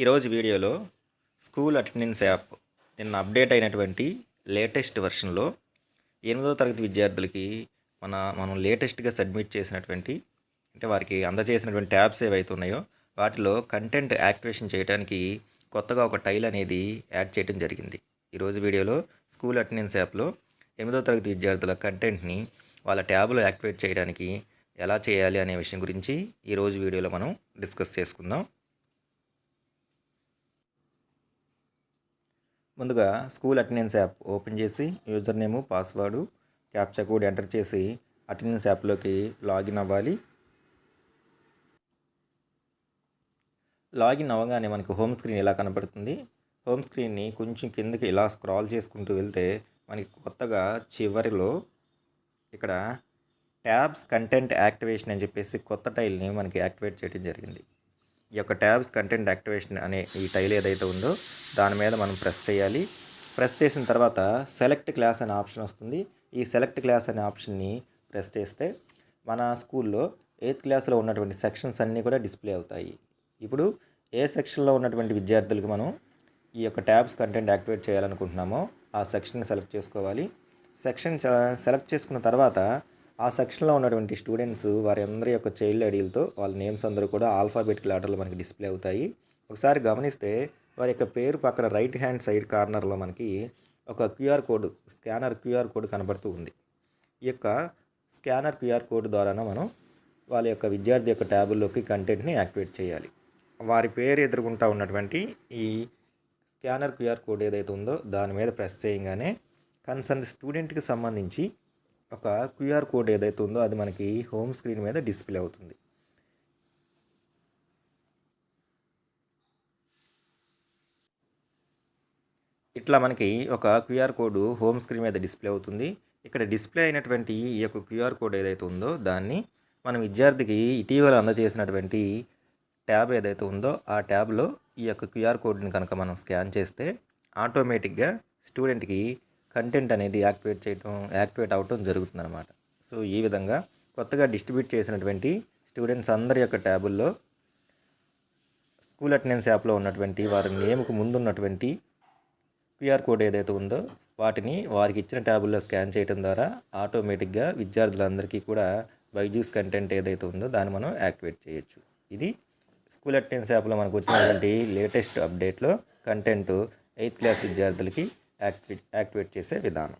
ఈరోజు వీడియోలో school attendance app నిన్న అప్డేట్ అయినటువంటి లేటెస్ట్ వెర్షన్లో ఎనిమిదవ తరగతి విద్యార్థులకి మన మనం లేటెస్ట్గా సబ్మిట్ చేసినటువంటి అంటే వారికి అందజేసినటువంటి ట్యాబ్స్ ఏవైతే ఉన్నాయో వాటిలో కంటెంట్ యాక్టివేషన్ చేయడానికి కొత్తగా ఒక టైల్ అనేది యాడ్ చేయడం జరిగింది. ఈరోజు వీడియోలో స్కూల్ అటెండెన్స్ యాప్లో ఎనిమిదవ తరగతి విద్యార్థుల కంటెంట్ని వాళ్ళ ట్యాబ్లో యాక్టివేట్ చేయడానికి ఎలా చేయాలి అనే విషయం గురించి ఈరోజు వీడియోలో మనం డిస్కస్ చేసుకుందాం. ముందుగా స్కూల్ అటెండెన్స్ యాప్ ఓపెన్ చేసి user name password captcha code enter చేసి అటెండెన్స్ యాప్లోకి లాగిన్ అవ్వాలి. లాగిన్ అవ్వగానే మనకు హోమ్ స్క్రీన్ ఇలా కనపడుతుంది? హోమ్ స్క్రీన్ని కొంచెం కిందకి ఇలా స్క్రాల్ చేసుకుంటూ వెళ్తే మనకి కొత్తగా చివరిలో ఇక్కడ ట్యాబ్స్ కంటెంట్ యాక్టివేషన్ అని చెప్పేసి కొత్త టైల్ని మనకి యాక్టివేట్ చేయడం జరిగింది. ఈ యొక్క ట్యాబ్స్ కంటెంట్ యాక్టివేషన్ అనే ఈ టైల్ ఏదైతే ఉందో దాని మీద మనం ప్రెస్ చేయాలి. ప్రెస్ చేసిన తర్వాత సెలెక్ట్ క్లాస్ అనే ఆప్షన్ వస్తుంది. ఈ సెలెక్ట్ క్లాస్ అనే ఆప్షన్ని ప్రెస్ చేస్తే మన స్కూల్లో ఎయిత్ క్లాస్లో ఉన్నటువంటి సెక్షన్స్ అన్నీ కూడా డిస్ప్లే అవుతాయి. ఇప్పుడు ఏ సెక్షన్లో ఉన్నటువంటి విద్యార్థులకు మనం ఈ యొక్క ట్యాబ్స్ కంటెంట్ యాక్టివేట్ చేయాలనుకుంటున్నామో ఆ సెక్షన్ సెలెక్ట్ చేసుకోవాలి. సెక్షన్ సెలెక్ట్ uh, చేసుకున్న తర్వాత ఆ సెక్షన్లో ఉన్నటువంటి స్టూడెంట్స్ వారి అందరి యొక్క చైల్డ్ ఐడీలతో వాళ్ళ నేమ్స్ అందరూ కూడా ఆల్ఫాబెటికల్ ఆర్డర్లో మనకి డిస్ప్లే అవుతాయి. ఒకసారి గమనిస్తే వారి యొక్క పేరు పక్కన రైట్ హ్యాండ్ సైడ్ కార్నర్లో మనకి ఒక QR code scanner QR code కనబడుతూ ఉంది. ఈ యొక్క స్కానర్ క్యూఆర్ కోడ్ ద్వారానే మనం వాళ్ళ యొక్క విద్యార్థి యొక్క ట్యాబుల్లోకి కంటెంట్ని యాక్టివేట్ చేయాలి. వారి పేరు ఎదుర్కొంటా ఉన్నటువంటి ఈ స్కానర్ క్యూఆర్ కోడ్ ఏదైతే ఉందో దాని మీద ప్రెస్ చేయగానే కన్సర్న్ స్టూడెంట్కి సంబంధించి ఒక క్యూఆర్ కోడ్ ఏదైతే ఉందో అది మనకి హోమ్ స్క్రీన్ మీద డిస్ప్లే అవుతుంది. ఇట్లా మనకి ఒక క్యూఆర్ కోడ్ హోమ్ స్క్రీన్ మీద డిస్ప్లే అవుతుంది. ఇక్కడ డిస్ప్లే అయినటువంటి ఈ యొక్క క్యూఆర్ కోడ్ ఏదైతే ఉందో దాన్ని మనం విద్యార్థికి ఇటీవల అందజేసినటువంటి ట్యాబ్ ఏదైతే ఉందో ఆ ట్యాబ్లో ఈ యొక్క క్యూఆర్ కోడ్ని కనుక మనం స్కాన్ చేస్తే ఆటోమేటిక్గా స్టూడెంట్కి కంటెంట్ అనేది యాక్టివేట్ చేయటం యాక్టివేట్ అవటం జరుగుతుంది అనమాట సో ఈ విధంగా కొత్తగా డిస్ట్రిబ్యూట్ చేసినటువంటి స్టూడెంట్స్ అందరి యొక్క ట్యాబుల్లో స్కూల్ అటెండెన్స్ యాప్లో ఉన్నటువంటి వారి నేమ్కు ముందున్నటువంటి క్యూఆర్ కోడ్ ఏదైతే ఉందో వాటిని వారికి ఇచ్చిన ట్యాబుల్లో స్కాన్ చేయడం ద్వారా ఆటోమేటిక్గా విద్యార్థులందరికీ కూడా బైజూస్ కంటెంట్ ఏదైతే ఉందో దాన్ని మనం యాక్టివేట్ చేయొచ్చు. ఇది స్కూల్ అటెండెన్స్ యాప్లో మనకు వచ్చినటువంటి లేటెస్ట్ అప్డేట్లో కంటెంట్ ఎయిత్ క్లాస్ విద్యార్థులకి యాక్టివేట్ యాక్టివేట్ చేసే విధానం.